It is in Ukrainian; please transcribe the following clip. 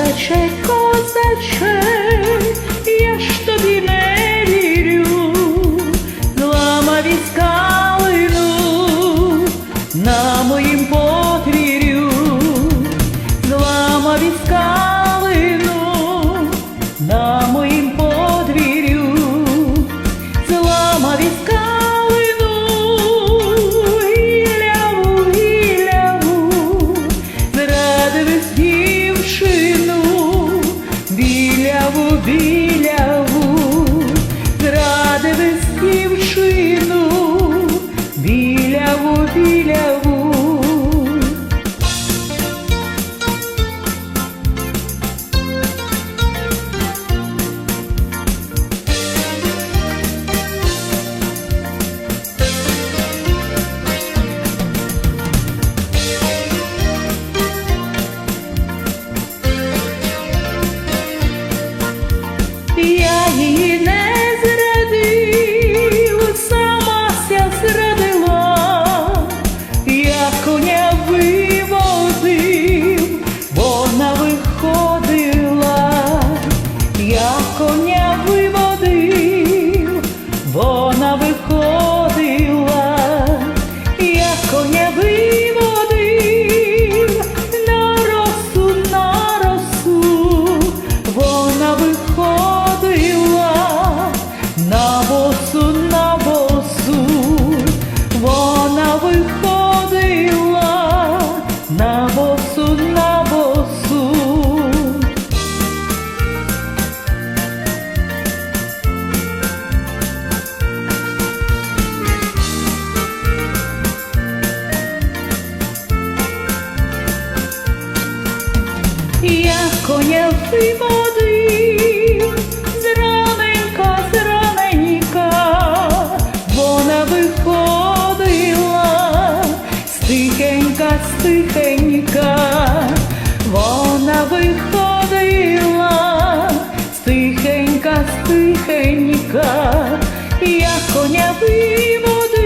Козаче, козаче, я ж тобі не вірю, зламав і скалину на і вона виходила, стихенька, стихенька, вона виходила, стихенька, стихенька, як коня виводи.